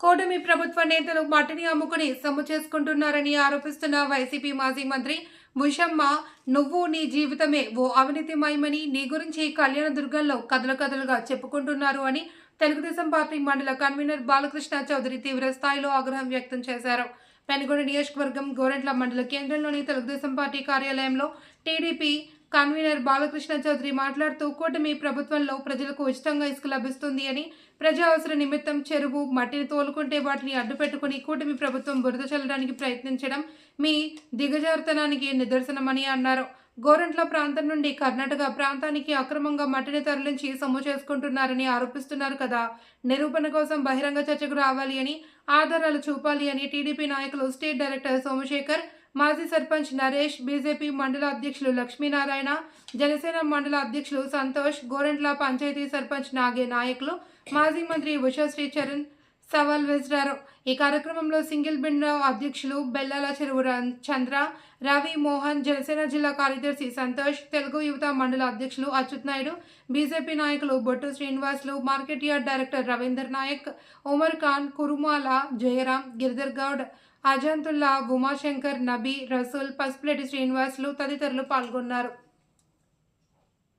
కూటమి ప్రభుత్వ నేతలు మట్టిని అమ్ముకుని సొమ్ము చేసుకుంటున్నారని ఆరోపిస్తున్న వైసీపీ మాజీ మంత్రి ముషమ్మ నువ్వు నీ జీవితమే ఓ అవినీతిమయమని నీ గురించి కళ్యాణదుర్గంలో కథలు కథలుగా చెప్పుకుంటున్నారు అని తెలుగుదేశం పార్టీ మండల కన్వీనర్ బాలకృష్ణ చౌదరి తీవ్ర స్థాయిలో ఆగ్రహం వ్యక్తం చేశారు. పెనుగొండ నియోజకవర్గం గోరెంట్ల మండల కేంద్రంలోని తెలుగుదేశం పార్టీ కార్యాలయంలో టీడీపీ కన్వీనర్ బాలకృష్ణ చౌదరి మాట్లాడుతూ కూటమి ప్రభుత్వంలో ప్రజలకు ఉచితంగా ఇసుక లభిస్తుంది అని ప్రజా అవసర నిమిత్తం చెరువు మట్టిని తోలుకుంటే వాటిని అడ్డుపెట్టుకుని కూటమి ప్రభుత్వం బురద చల్లడానికి ప్రయత్నించడం మీ దిగజారుతనానికి నిదర్శనమని అన్నారు. గోరంట్ల ప్రాంతం నుండి కర్ణాటక ప్రాంతానికి అక్రమంగా మట్టిని తరలించి సొమ్ము చేసుకుంటున్నారని ఆరోపిస్తున్నారు కదా. నిరూపణ కోసం బహిరంగ చర్చకు రావాలి అని ఆధారాలు చూపాలి అని టీడీపీ నాయకులు స్టేట్ డైరెక్టర్ సోమశేఖర్ మాజీ సర్పంచ్ నరేష్ బీజేపీ మండల అధ్యక్షులు లక్ష్మీనారాయణ జనసేన మండల అధ్యక్షులు సంతోష్ గోరెంట్ల పంచాయతీ సర్పంచ్ నాగే నాయకులు మాజీ మంత్రి ఉషాశ్రీ చరణ్ సవాల్ విసిరారు ఈ కార్యక్రమంలో సింగిల్ బిండో అధ్యక్షులు బెల్లాల చెరువు రం- చంద్ర రవి మోహన్ జనసేన జిల్లా కార్యదర్శి సంతోష్ తెలుగు యువత మండల అధ్యక్షులు అచ్యుత్ నాయుడు బీజేపీ నాయకులు Bottu Srinivasulu market yard director Ravinder Naik Umar Khan Kurumala Jayaram Giridhar Goud Azamtulla Umashankar Nabi Rasool Pasupuleti Srinivasulu తదితరులు పాల్గొన్నారు.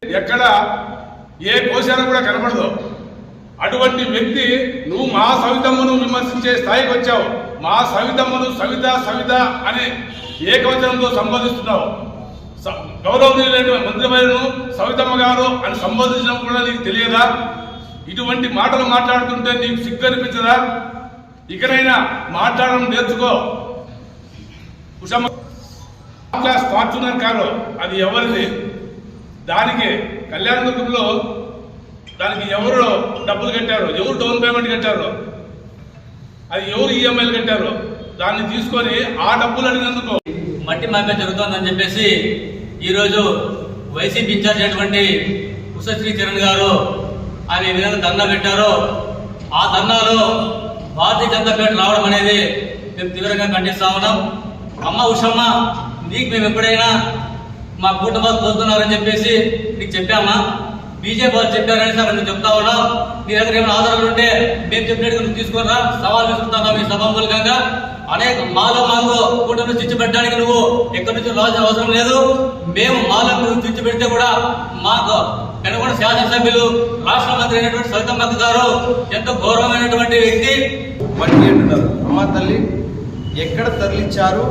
ఎక్కడ ఏ కోశాన కూడా కనపడదు. అటువంటి వ్యక్తి నువ్వు మా సవితమ్మను విమర్శించే స్థాయికి వచ్చావు. మా సవితమ్మను సవిత సవిత అనే ఏకవచనంతో సంబోధిస్తున్నావు. గౌరవనీయులైన మంత్రివర్యులను సవితమ్మ గారు అని సంబోధించడం కూడా నీకు తెలియదా? ఇటువంటి మాటలు మాట్లాడుతుంటే నీకు సిగ్గు అనిపించదా ఇకనైనా మాట్లాడడం నేర్చుకో. కుషమ్మ క్లాస్ ఫార్చునర్ కారు అది ఎవరిది? దానికి కళ్యాణదుర్గంలో దానికి ఎవరు డబ్బులు కట్టారు? ఎవరు డౌన్ పేమెంట్ కట్టారు? అది ఎవరు ఈఎంఐలు కట్టారు? దాన్ని తీసుకొని ఆ డబ్బులు అడిగినందుకు. మట్టి మాఫియా జరుగుతోందని చెప్పేసి ఈరోజు వైసీపీ ఇన్ఛార్జ్ అయినటువంటి ఉషశ్రీ చరణ్ గారు ఆయన ఏ విధంగా ధర్నా పెట్టారో ఆ ధర్నాలో భారతీయ జనతా పార్టీ రావడం అనేది మేము తీవ్రంగా ఖండిస్తా ఉన్నాం. అమ్మ ఉషమ్మ నీకు మేము ఎప్పుడైనా మా కూటమి కోరుతున్నారని చెప్పేసి నీకు చెప్పామా? బీజేపీ వాళ్ళు చెప్పారని సార్ నేను చెప్తా ఉన్నాం. నీ దగ్గర ఏమైనా ఆధారాలు ఉంటే మేము చెప్పినట్టుగా నువ్వు తీసుకున్నా సవాల్ మీ ఈ సభాముఖంగా అనేక మాలో మాకు కూటమి చిచ్చు పెట్టడానికి నువ్వు ఎక్కడి నుంచి రావాల్సిన అవసరం లేదు. మేము మాలో నువ్వు చిచ్చు పెడితే కూడా మాకు పెనుగొండ శాసనసభ్యులు రాష్ట్ర మంత్రి అయినటువంటి సవితమ్మక్క గారు ఎంతో గౌరవమైనటువంటి వ్యక్తి. వంటి అంటున్నారు అమ్మ తల్లి ఎక్కడ తరలించారు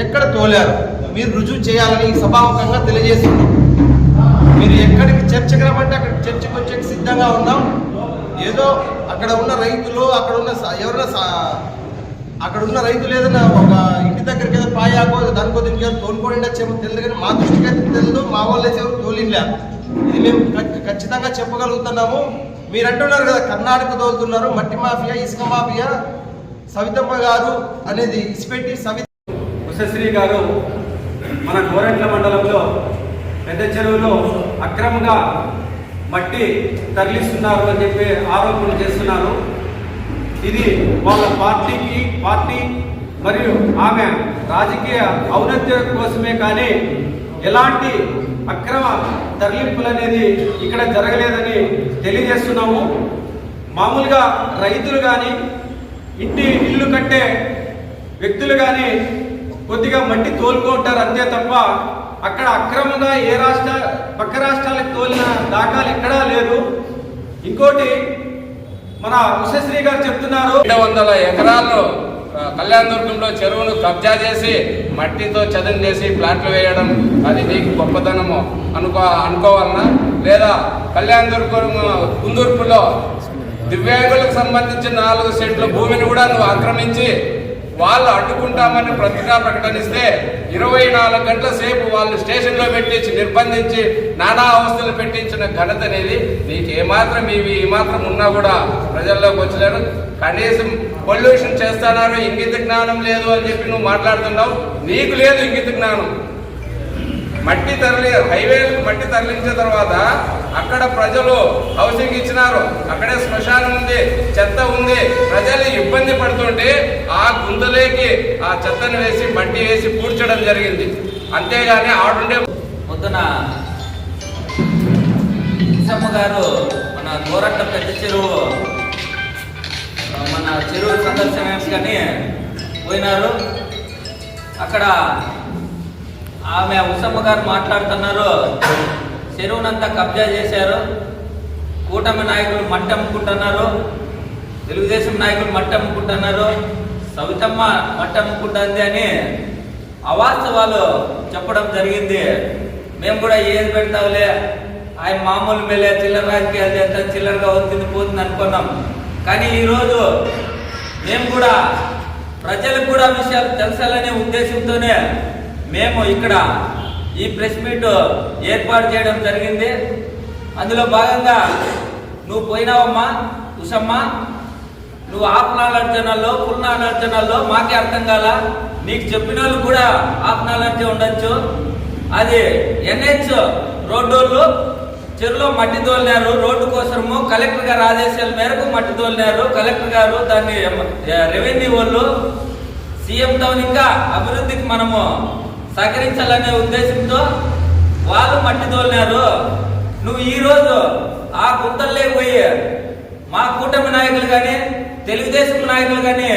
ఎక్కడ తోలారు? మీరు రుజువు చేయాలని సభాముఖంగా తెలియజేస్తున్నాం. మీరు ఎక్కడికి చర్చకు రమ్మంటే అక్కడ చర్చకు వచ్చే సిద్ధంగా ఉన్నాం. ఏదో అక్కడ ఉన్న రైతులు అక్కడ ఉన్న స- ఎవరైనా అక్కడ ఉన్న రైతులు ఏదైనా ఒక ఇంటి దగ్గరికి ఏదో పాయాకో దానికో దీనికి ఏదో చెప్పి వచ్చేమో తెలియదు కానీ మా దృష్టికి అయితే తెలియదు మా వాళ్ళు అయితే ఎవరు తోలింలే ఇది మేము ఖచ్చితంగా చెప్పగలుగుతున్నాము. మీరు అంటున్నారు కదా కర్ణాటక తోలుతున్నారు. మట్టి మాఫియా ఇసుక మాఫియా సవితమ్మ గారు అనేది ఇసిపెట్టి సవి ఉషశ్రీ గారు మన గోరెంట్ల మండలంలో పెద్ద చెరువులో అక్రమంగా మట్టి తరలిస్తున్నారు అని చెప్పి ఆరోపణలు చేస్తున్నారు. ఇది వాళ్ళ పార్టీకి పార్టీ మరియు ఆమె రాజకీయ ఔన్నత్యం కోసమే కానీ ఎలాంటి అక్రమ తరలింపులు అనేది ఇక్కడ జరగలేదని తెలియజేస్తున్నాము. మామూలుగా రైతులు కానీ ఇంటి ఇల్లు కట్టే వ్యక్తులు కానీ కొద్దిగా మట్టి తోలుకుంటారు అంతే తప్ప అక్కడ అక్రమంగా ఏ రాష్ట్ర పక్క రాష్ట్రాలకు తోలిన దాఖలు ఎక్కడా లేదు. ఇంకోటి మన ఉషశ్రీ గారు చెప్తున్నారు. రెండు వందల ఎకరాల్లో కళ్యాణదుర్గంలో చెరువును కబ్జా చేసి మట్టితో చదును చేసి ప్లాట్లు వేయడం అది నీకు గొప్పతనము అనుకో అనుకోవాలన్నా లేదా కళ్యాణదుర్గం కుందూర్పులో దివ్యాంగులకు సంబంధించిన నాలుగు సెంట్ల భూమిని కూడా నువ్వు ఆక్రమించి వాళ్ళు అడ్డుకుంటామని ప్రతిగా ప్రకటనిస్తే ఇరవై నాలుగు గంటల సేపు వాళ్ళు స్టేషన్లో పెట్టించి నిర్బంధించి నానా అవస్థలు పెట్టించిన ఘనత అనేది నీకు ఏమాత్రం ఇవి ఏమాత్రం ఉన్నా కూడా ప్రజల్లోకి వచ్చలేరు. కనీసం పొల్యూషన్ చేస్తున్నారు ఇంగిత జ్ఞానం లేదు అని చెప్పి నువ్వు మాట్లాడుతున్నావు? నీకు లేదు ఇంగిత జ్ఞానం. మట్టి తరలి హైవేలకు మట్టి తరలించిన తర్వాత అక్కడ ప్రజలు హౌసింగ్ ఇచ్చినారు. అక్కడే శ్మశానం ఉంది చెత్త ఉంది. ప్రజలు ఇబ్బంది పడుతుంటే ఆ గుంతలేకి ఆ చెత్తను వేసి మట్టి వేసి పూడ్చడం జరిగింది. అంతేగాని ఆడుండే పొద్దున గారు మన గోరట్ల పెద్ద చెరువు మన చెరువు దర్శనానికి పోయినారు. అక్కడ ఆమె ఉసమ్మ గారు మాట్లాడుతున్నారు. చెరువునంతా కబ్జా చేశారు. కూటమి నాయకులు మట్టమ్ముకుంటున్నారు తెలుగుదేశం నాయకులు మట్టమ్ముకుంటున్నారు సవితమ్మ మట్టమ్ముకుంటుంది అని అవాస్తవాలు చెప్పడం జరిగింది. మేము కూడా ఏది పెడతావులే? ఆయన మామూలు మేలే చిల్లర రాజకీయాలు చేస్తా చిల్లరగా వస్తుంది పోతుంది అనుకున్నాం. కానీ ఈరోజు మేము కూడా ప్రజలకు కూడా విషయాలు తెలుసాలనే ఉద్దేశంతోనే మేము ఇక్కడ ఈ ప్రెస్ మీట్ ఏర్పాటు చేయడం జరిగింది. అందులో భాగంగా నువ్వు పోయినావమ్మా ఉషమ్మా నువ్వు ఆత్మనాలర్జనలో పుల్నాలర్జనలో మాకే అర్థం కాల. నీకు చెప్పిన వాళ్ళు కూడా ఆత్మాలర్చ ఉండొచ్చు. అది ఎన్హెచ్ రోడ్డు చెరువులో మట్టి తోలినారు రోడ్డు కోసము కలెక్టర్ గారు ఆదేశాల మేరకు మట్టి తోలినారు. కలెక్టర్ గారు దాన్ని రెవెన్యూ వాళ్ళు సీఎం టౌన్ ఇంకా అభివృద్ధికి మనము సహకరించాలనే ఉద్దేశంతో వాళ్ళు మట్టి తోలినారు. నువ్వు ఈరోజు ఆ గుంతల్లే పోయి మా కూటమి నాయకులు కానీ తెలుగుదేశం నాయకులు కానీ